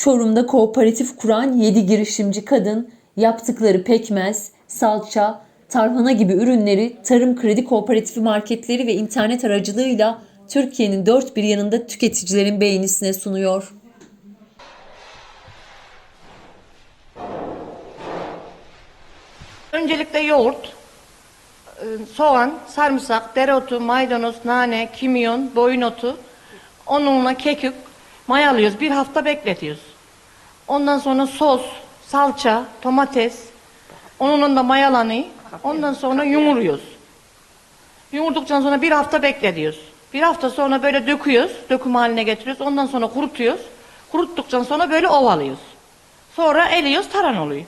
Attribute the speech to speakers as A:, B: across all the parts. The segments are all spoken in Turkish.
A: Çorum'da kooperatif kuran 7 girişimci kadın yaptıkları pekmez, salça, tarhana gibi ürünleri Tarım Kredi Kooperatifi marketleri ve internet aracılığıyla Türkiye'nin dört bir yanında tüketicilerin beğenisine sunuyor.
B: Öncelikle yoğurt, e, soğan, sarımsak, dereotu, maydanoz, nane, kimyon, boyun otu, onunla kekik mayalıyoruz. Bir hafta bekletiyoruz. Ondan sonra sos, salça, domates, onunla da mayalanıyor. Ondan sonra yumuruyoruz. Yumurduktan sonra bir hafta bekletiyoruz. Bir hafta sonra böyle döküyoruz, döküm haline getiriyoruz. Ondan sonra kurutuyoruz. Kuruttuktan sonra böyle ovalıyoruz. Sonra eliyoruz, taran oluyor.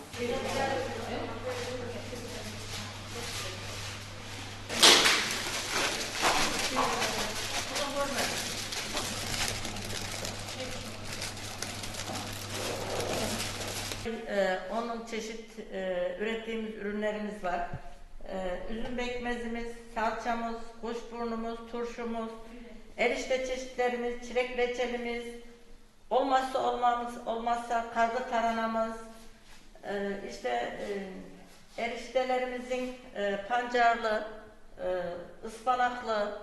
B: Ee, onun çeşit e, ürettiğimiz ürünlerimiz var. Ee, üzüm bekmezimiz, salçamız, kuşburnumuz, turşumuz, erişte çeşitlerimiz, çilek reçelimiz, olmazsa olmamız, olmazsa kargı taranamız, ee, işte e, eriştelerimizin e, pancarlı, e, ıspanaklı,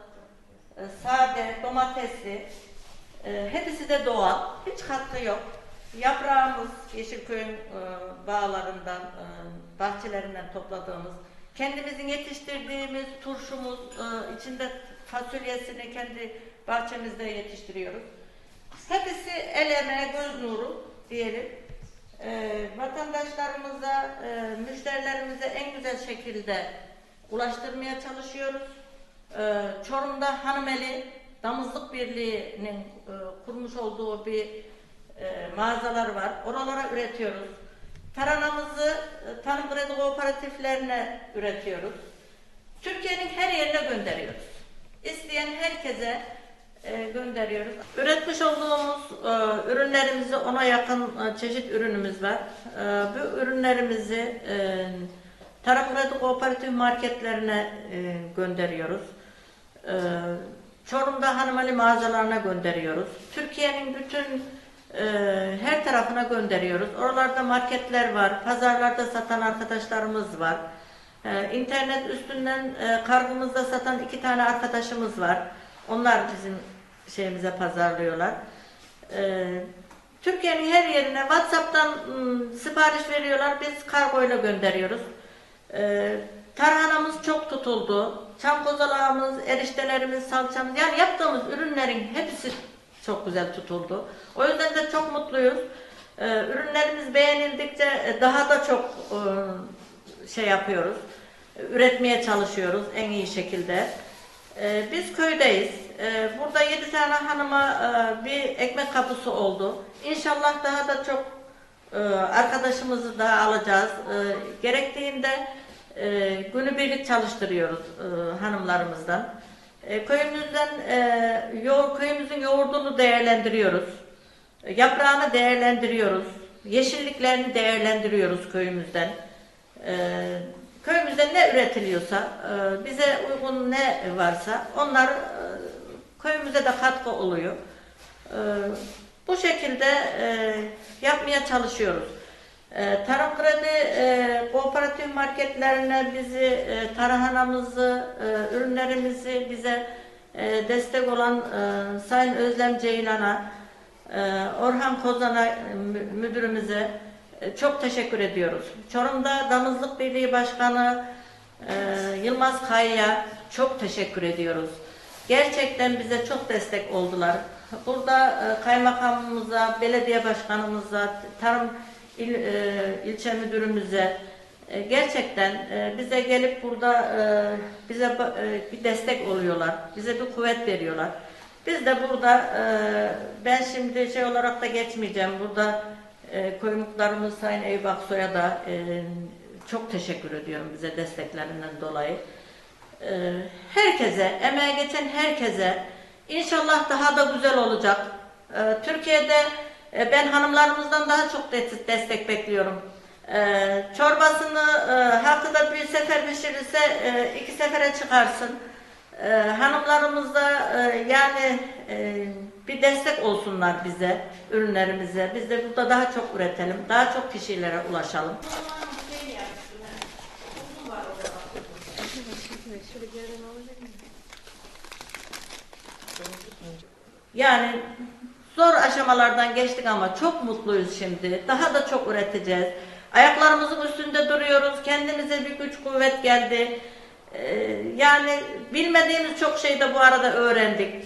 B: e, sade, domatesli, e, hepsi de doğal, hiç katkı yok. Yaprağımız Yeşilköy'ün e, bağlarından, e, bahçelerinden topladığımız, kendimizin yetiştirdiğimiz turşumuz, e, içinde fasulyesini kendi bahçemizde yetiştiriyoruz. Hepsi el emeği, göz nuru diyelim. E, vatandaşlarımıza, e, müşterilerimize en güzel şekilde ulaştırmaya çalışıyoruz. Ee, Çorum'da Hanımeli Damızlık Birliği'nin e, kurmuş olduğu bir e, mağazalar var. Oralara üretiyoruz. Taranamızı e, Tarım Kredi Kooperatiflerine üretiyoruz. Türkiye'nin her yerine gönderiyoruz. İsteyen herkese e, gönderiyoruz. Üretmiş olduğumuz e, ürünlerimizi ona yakın çeşit ürünümüz var. Bu ürünlerimizi Tarım Kredi Kooperatif marketlerine gönderiyoruz. Çorum'da Hanımali mağazalarına gönderiyoruz. Türkiye'nin bütün e, her tarafına gönderiyoruz. Oralarda marketler var, pazarlarda satan arkadaşlarımız var. E, internet üstünden e, kargımızda satan iki tane arkadaşımız var. Onlar bizim şeyimize pazarlıyorlar. E, Türkiye'nin her yerine WhatsApp'tan ım, sipariş veriyorlar. Biz kargoyla gönderiyoruz. Ee, tarhanamız çok tutuldu. Çam kozalağımız, eriştelerimiz, salçamız yani yaptığımız ürünlerin hepsi çok güzel tutuldu. O yüzden de çok mutluyuz. Ee, ürünlerimiz beğenildikçe e, daha da çok e, şey yapıyoruz. Üretmeye çalışıyoruz en iyi şekilde. Ee, biz köydeyiz. Ee, burada 7 tane hanıma e, bir ekmek kapısı oldu. İnşallah daha da çok e, arkadaşımızı da alacağız. E, gerektiğinde e, günübirlik çalıştırıyoruz e, hanımlarımızdan. E, köyümüzden e, yoğur, köyümüzün yoğurdunu değerlendiriyoruz. E, yaprağını değerlendiriyoruz. Yeşilliklerini değerlendiriyoruz köyümüzden. E, köyümüzde ne üretiliyorsa, bize uygun ne varsa onlar e, köyümüze de katkı oluyor. Bu şekilde yapmaya çalışıyoruz. E, Tarım Kredi e, kooperatif marketlerine bizi, e, tarhanamızı, e, ürünlerimizi bize e, destek olan e, Sayın Özlem Ceylan'a, e, Orhan Kozan'a mü- müdürümüze e, çok teşekkür ediyoruz. Çorum'da Damızlık Birliği Başkanı e, Yılmaz Kaya'ya çok teşekkür ediyoruz. Gerçekten bize çok destek oldular. Burada e, kaymakamımıza, belediye başkanımıza, tarım il, e, ilçe müdürümüze e, gerçekten e, bize gelip burada e, bize e, bir destek oluyorlar. Bize bir kuvvet veriyorlar. Biz de burada e, ben şimdi şey olarak da geçmeyeceğim. Burada e, koymuklarımız Sayın Eyüp Aksoy'a da e, çok teşekkür ediyorum bize desteklerinden dolayı. Ee, herkese, emeğe geçen herkese inşallah daha da güzel olacak. Ee, Türkiye'de e, ben hanımlarımızdan daha çok de- destek bekliyorum. Ee, çorbasını e, haftada bir sefer pişirirse e, iki sefere çıkarsın. Hanımlarımız da e, yani e, bir destek olsunlar bize, ürünlerimize. Biz de burada daha çok üretelim, daha çok kişilere ulaşalım. Yani zor aşamalardan geçtik ama çok mutluyuz şimdi. Daha da çok üreteceğiz. Ayaklarımızın üstünde duruyoruz. Kendimize bir güç kuvvet geldi. Ee, yani bilmediğimiz çok şey de bu arada öğrendik.